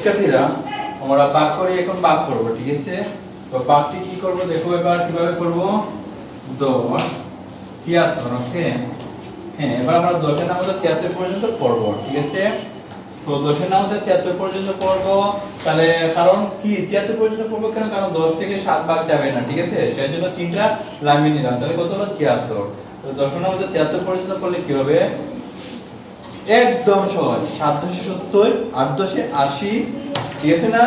শিক্ষার্থীরা, আমরা বাক করে এখন বাক করব, ঠিক আছে? তো বাকটি কি করব? দেখো এবার কীভাবে করব? দশ, তিয়াত্তর ওকে হ্যাঁ এবার আমরা দশের নাম মধ্যে তিয়াত্তর পর্যন্ত পড়ব, ঠিক আছে? তো দশের নাম মধ্যে তিয়াত্তর পর্যন্ত পড়ব, তাহলে কারণ কি? তিয়াত্তর পর্যন্ত পড়ব কেন? কারণ দশ থেকে সাত ভাগ যাবে না, ঠিক আছে? সেই জন্য তিনটা লামিয়ে নিলাম, তাহলে কত হলো? তিয়াত্তর। তো দশের নাম মধ্যে তিয়াত্তর পর্যন্ত পড়লে কি হবে? একদম সহজ। সাত দশে সত্তর আট দশে আশি। ঠিক আছে না?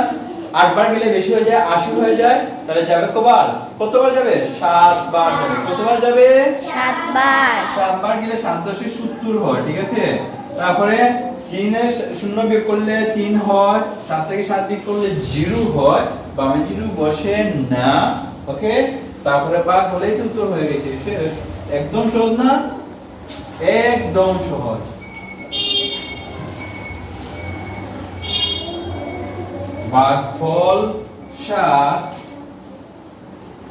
আটবার গেলে বেশি হয়ে যায় আশি হয়ে যায়। তাহলে যাবে কবার? কতবার যাবে? সাতবার যাবে। কতবার যাবে? সাতবার। সাতবার গেলে সাত দশে সত্তর হয় ঠিক আছে? তারপরে তিনে শূন্য বিয়োগ করলে তিন হয় সাত থেকে সাত বিয়োগ করলে জিরো হয় বামে জিরো বসে না। ওকে? তারপরে বাঘ হলেই তো উত্তর হয়ে গেছে। শেষ একদম সহজ না? একদম সহজ। ভাগফল সাত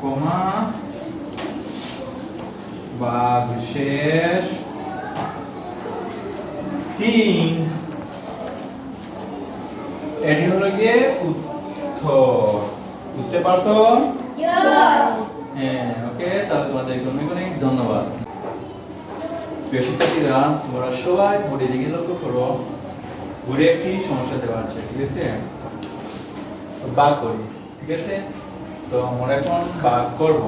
কমা ভাগ শেষ তিন। এটি হলো গিয়ে উত্তর। বুঝতে পারছ? হ্যাঁ ওকে, তাহলে তোমাদের অনেক অনেক ধন্যবাদ। প্রিয় তোমরা সবাই ঘুরে দিকে লক্ষ্য করো। ঘুরে একটি সমস্যা দেওয়া আছে, ঠিক আছে? বাঘ করি, ঠিক আছে? তো আমরা এখন বাঘ করব।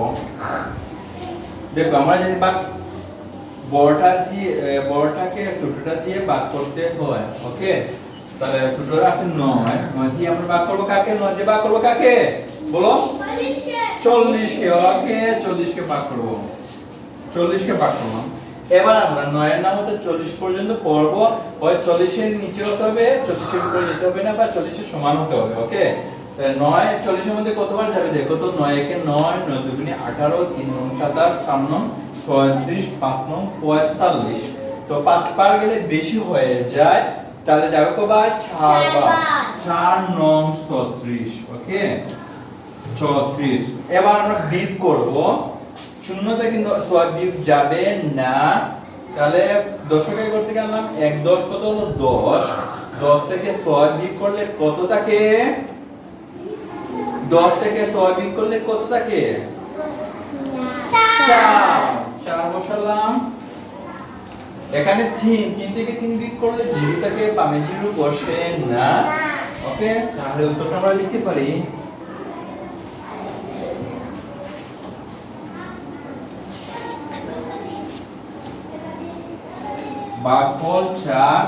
দেখো, আমরা যদি বাঘ বড়টা দিয়ে বড়টাকে ছোটটা দিয়ে বাঘ করতে হয়, ওকে? তাহলে ছোটটা আছে নয়। নয় দিয়ে আমরা বাঘ করব কাকে? নয় দিয়ে বাঘ করব কাকে? বলো? চল্লিশকে, ওকে, চল্লিশকে ভাগ করব। চল্লিশকে ভাগ করলাম এবার আমরা নয়ের নাম হতে চল্লিশ পর্যন্ত পড়ব। হয় চল্লিশের নিচে হতে হবে, চল্লিশের উপরে যেতে হবে না, বা চল্লিশের সমান হতে হবে, ওকে? তাহলে নয়, চল্লিশের মধ্যে কতবার যাবে? দেখো তো, নয় একে নয় নয় দুগুণে আঠারো, তিন নং সাতাশ, চার নং ছয়ত্রিশ, পাঁচ নং পঁয়তাল্লিশ। তো পাঁচ পার গেলে বেশি হয়ে যায়, তাহলে যাবে কবার? চার নং ছত্রিশ, ওকে? চৌত্রিশ এবার আমরা বিপ করব। শূন্য থেকে ন- ছয় যাবে না। তাহলে দশকে করতে গেলাম এক দশ, কত হলো? দশ। দশ থেকে ছয় বিপ করলে কত থাকে? দশ থেকে ছয় বিপ করলে কত থাকে? চার। চার। বসালাম। এখানে তিন তিন থেকে তিন বিক করলে জিরো থাকে জিরো বসে না। ওকে তাহলে উত্তরটা আমরা লিখতে পারি। ভাগফল চার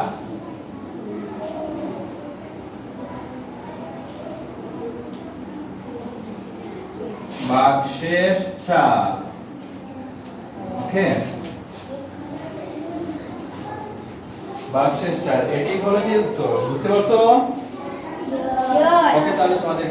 ভাগশেষ চার ওকে? ভাগশেষ চার এটি হলো কি উত্তর? বুঝতে পারছ? ওকে তাহলে তোমাদের